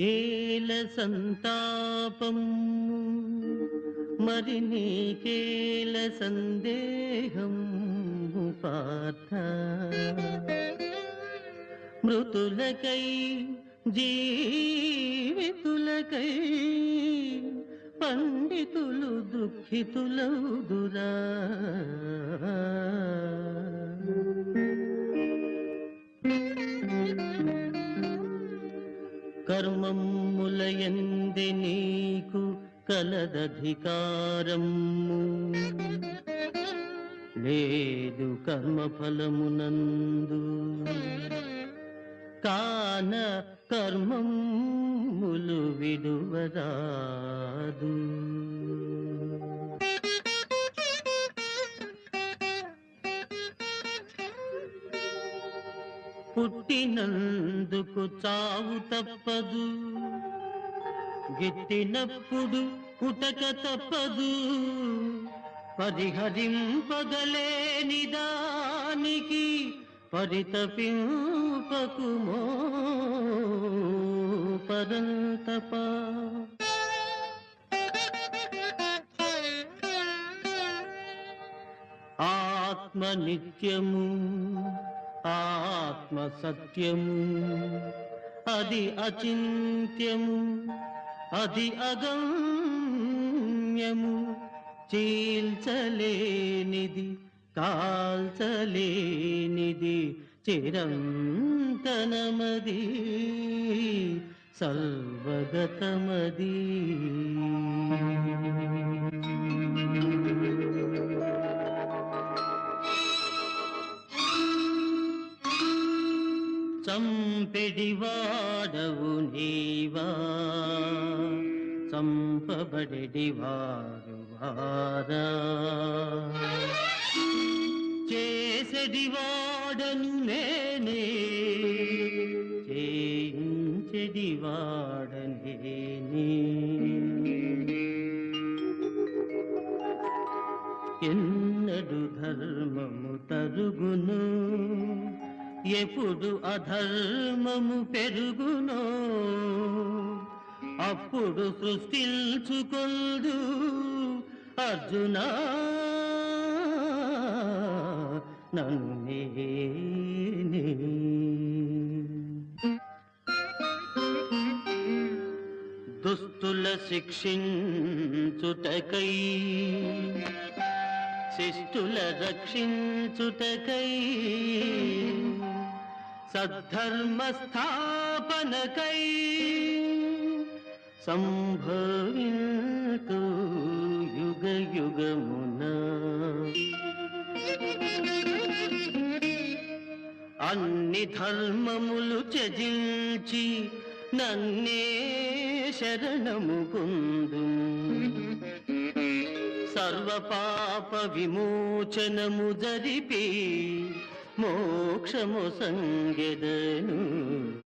ఏల సంతాపం? మరి నీకేల సందేహం? పార్థ. మృతులకై జీవితులకై పండితులు దుఃఖితులౌదురా కర్మములయంది నీకు కలదధికారము లేదు కర్మఫలమునందు. కాన కర్మములు విడువరాదు. పుట్టినందుకు చావు తప్పదు. గిట్టినప్పుడు పుటక తప్పదు. పరిహరింపగలేనిదానికి పరితపింపకుమో పరంతప ఆత్మ నిత్యము ఆత్మ సత్యము అది అచింత్యము. అది అగమ్యము. చీల్చలేనిది కాల్చలేనిది చిరంతనమది సర్వగతమది. చంపెడివాడవు నీవా? చంపబడెడివారు వారా చేసెడివాడను నేనే చేయించెడివాడనే ఎన్నడు ధర్మము తరుగును ఎప్పుడు అధర్మము పెరుగునో అప్పుడు సృష్టించుకొల్దు అర్జునా. నన్ను నేనే. దుస్తుల శిక్షించుటకై శిష్టుల రక్షించుటకై సద్ధర్మ స్థాపనకై సంభవింతు యుగ యుగమున. అన్ని ధర్మములు త్యజించి నన్నే శరణము పొందు సర్వపాప విమోచనము జరిపి మోక్షము సంగెదను.